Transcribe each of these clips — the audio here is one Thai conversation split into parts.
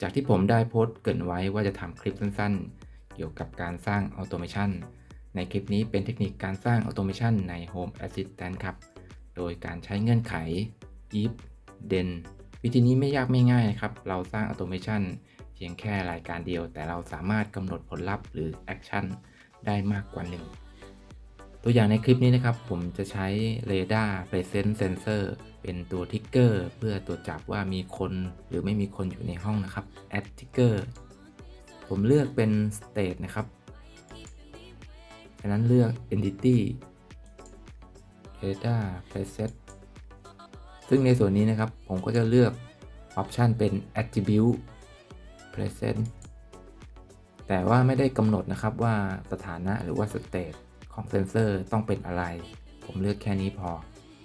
จากที่ผมได้โพสต์เกินไว้ว่าจะทำคลิปสั้นๆ เกี่ยวกับการสร้างออโตเมชันในคลิปนี้เป็นเทคนิคการสร้างออโตเมชันใน Home Assistant ครับ โดยการใช้เงื่อนไข if then วิธีนี้ไม่ยากไม่ง่ายนะครับ เราสร้างออโตเมชันเพียงแค่รายการเดียว แต่เราสามารถกำหนดผลลัพธ์หรือแอคชั่นได้มากกว่าหนึ่ง ตัวอย่างในคลิปนี้นะครับ ผมจะใช้ Radar Presence Sensor เป็นตัวทิกเกอร์เพื่อตรวจจับว่ามีคนหรือไม่มีคนอยู่ในห้องนะครับ Add Trigger ผมเลือกเป็น State นะครับจากนั้นเลือก Entity Radar Presence ซึ่งในส่วนนี้นะครับ ผมก็จะเลือก Option เป็น Attribute Present แต่ว่าไม่ได้กำหนดนะครับว่าสถานะหรือว่า State ของเซนเซอร์ต้องเป็นอะไร ผมเลือกแค่นี้พอ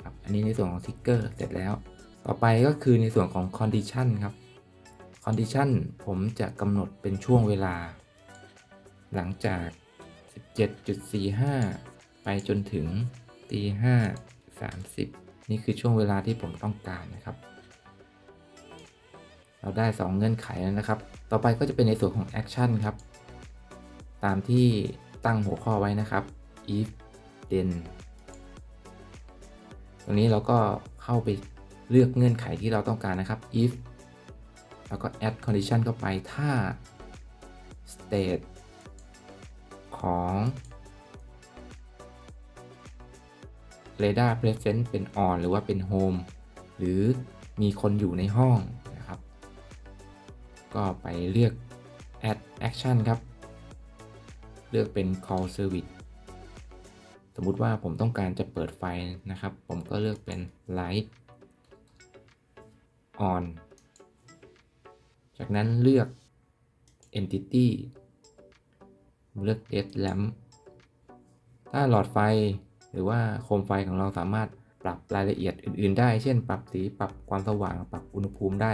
ครับอันนี้ในส่วนของทิกเกอร์เสร็จแล้ว ต่อไปก็คือในส่วนของ Condition ครับ Condition ผมจะกำหนดเป็นช่วงเวลา หลังจาก 17.45 ไปจนถึงตี5 30 นี่คือช่วงเวลาที่ผมต้องการนะครับ เราได้ 2 เงื่อนไขแล้วนะครับ ต่อไปก็จะเป็นในส่วนของ Action ครับ ตามที่ตั้งหัวข้อไว้นะครับ if then ตรงนี้เราก็เข้าไปเลือกเงื่อนไขที่เราต้องการนะครับ if แล้วก็ add condition เข้าไปถ้า state ของ radar present เป็น on หรือว่าเป็น home หรือมีคนอยู่ในห้องนะครับ ก็ไปเลือก add action ครับ เลือกเป็น call service สมมุติว่าผมต้องการจะเปิดไฟนะครับ ผมก็เลือกเป็น light on จากนั้นเลือก entity เลือก dead lamp ถ้าหลอดไฟหรือว่าโคมไฟของเราสามารถปรับรายละเอียดอื่น ๆ ได้ เช่น ปรับสี ปรับความสว่าง ปรับอุณหภูมิได้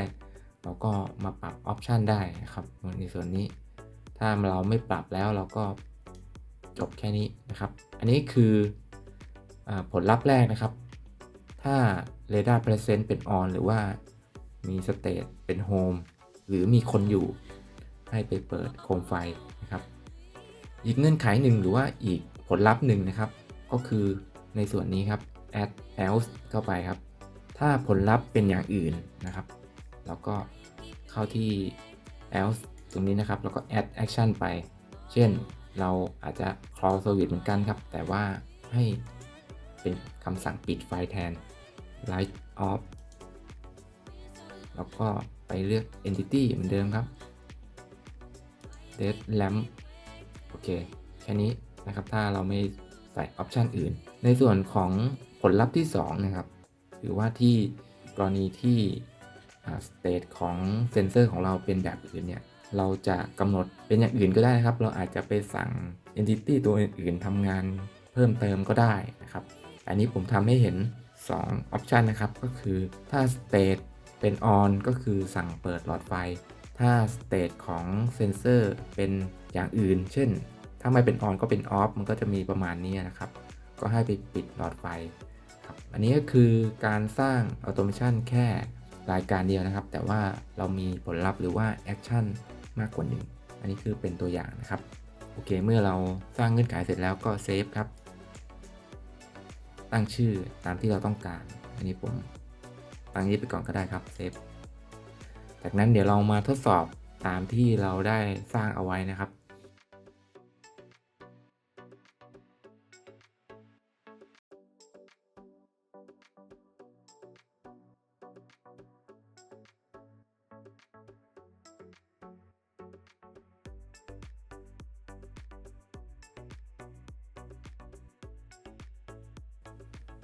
เราก็มาปรับออปชันได้นะครับในส่วนนี้ ถ้าเราไม่ปรับแล้วเราก็ จบแค่นี้นะครับ อันนี้คืออผลลัพธ์แรกนะครับ ถ้า Radar Present เป็น On หรือว่ามี State เป็น Home หรือมีคนอยู่ให้ไปเปิดโคมไฟนะครับ อีกเงื่อนไขหนึ่งหรือว่าอีกผลลัพธ์หนึ่งนะครับ ก็คือในส่วนนี้ครับ add else เข้าไปครับ ถ้าผลลัพธ์เป็นอย่างอื่นนะครับเราก็เข้าที่ else ตรงนี้นะครับ แล้วก็ add action ไป เช่น เราอาจจะ call service เหมือนกันครับ แต่ว่าให้เป็นคำสั่งปิดไฟแทน light off แล้วก็ไปเลือก entity เหมือนเดิมครับ dead lamp โอเค แค่นี้นะครับ ถ้าเราไม่ใส่ออปชันอื่น ในส่วนของผลลัพธ์ที่ 2 นะครับ หรือว่าที่กรณีที่ state ของเซนเซอร์ของเราเป็นแบบอื่นเนี่ย เราจะกำหนดเป็นอย่างอื่นก็ได้นะครับ เราอาจจะไปสั่ง entity ตัวอื่นๆทำงานเพิ่มเติมก็ได้นะครับ อันนี้ผมทำให้เห็น 2 option นะครับ ก็คือถ้า state เป็น on ก็คือสั่งเปิดหลอดไฟ ถ้า state ของเซนเซอร์เป็นอย่างอื่น เช่น ถ้าไม่เป็น on ก็เป็น off มันก็จะมีประมาณนี้นะครับ ก็ให้ไปปิดหลอดไฟครับ อันนี้ก็คือการสร้าง automation แค่รายการเดียวนะครับ แต่ว่าเรามีผลลัพธ์หรือว่า action มากกว่าหนึ่งอันนี้คือเป็นตัวอย่างนะครับ โอเค เมื่อเราสร้างเงื่อนไขเสร็จแล้วก็เซฟครับ ตั้งชื่อตามที่เราต้องการ อันนี้ผมตั้งนี้ไปก่อนก็ได้ครับเซฟ จากนั้นเดี๋ยวเรามาทดสอบตามที่เราได้สร้างเอาไว้นะครับ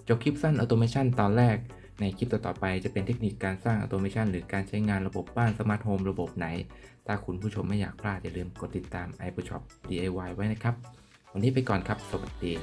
จบคลิปสั้น Automation ตอนแรก ในคลิปต่อๆไปจะเป็นเทคนิคการสร้าง Automation หรือการใช้งานระบบบ้านสมาร์ทโฮมระบบไหน ถ้าคุณผู้ชมไม่อยากพลาดอย่าลืมกดติดตาม i p o shop DIY ไว้นะครับ วันนี้ไปก่อนครับ สวัสดี